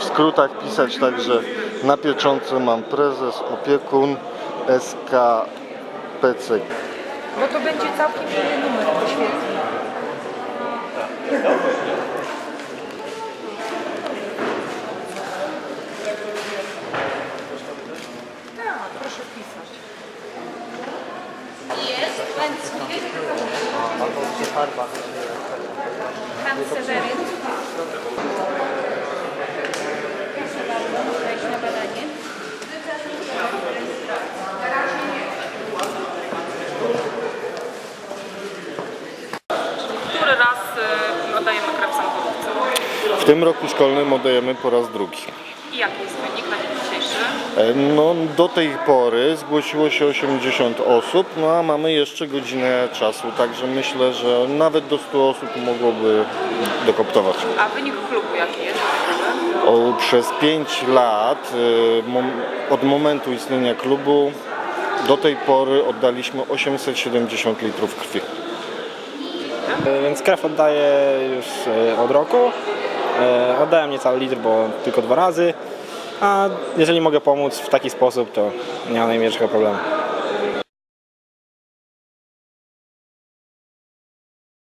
W skrótach pisać także na pieczątce mam prezes, opiekun, SKPC. Bo to będzie całkiem inny numer wyświetli. Tak, proszę pisać. Jest. Pan Seweryn. Proszę bardzo, wejść na badanie. Który raz y, oddajemy krew samochodowcy? W tym roku szkolnym oddajemy po raz drugi. I jaki jest wynik na dzień dzisiejszy? E, No, do tej pory zgłosiło się 80 osób, no a mamy jeszcze godzinę czasu, także myślę, że nawet do 100 osób mogłoby dokoptować. A wynik klubu jaki jest? O, przez 5 lat y, mom, od momentu istnienia klubu do tej pory oddaliśmy 870 litrów krwi. E, Więc krew oddaję już e, od roku. E, Oddałem niecały litr, bo tylko dwa razy. A jeżeli mogę pomóc w taki sposób, to nie ma najmniejszego problemu.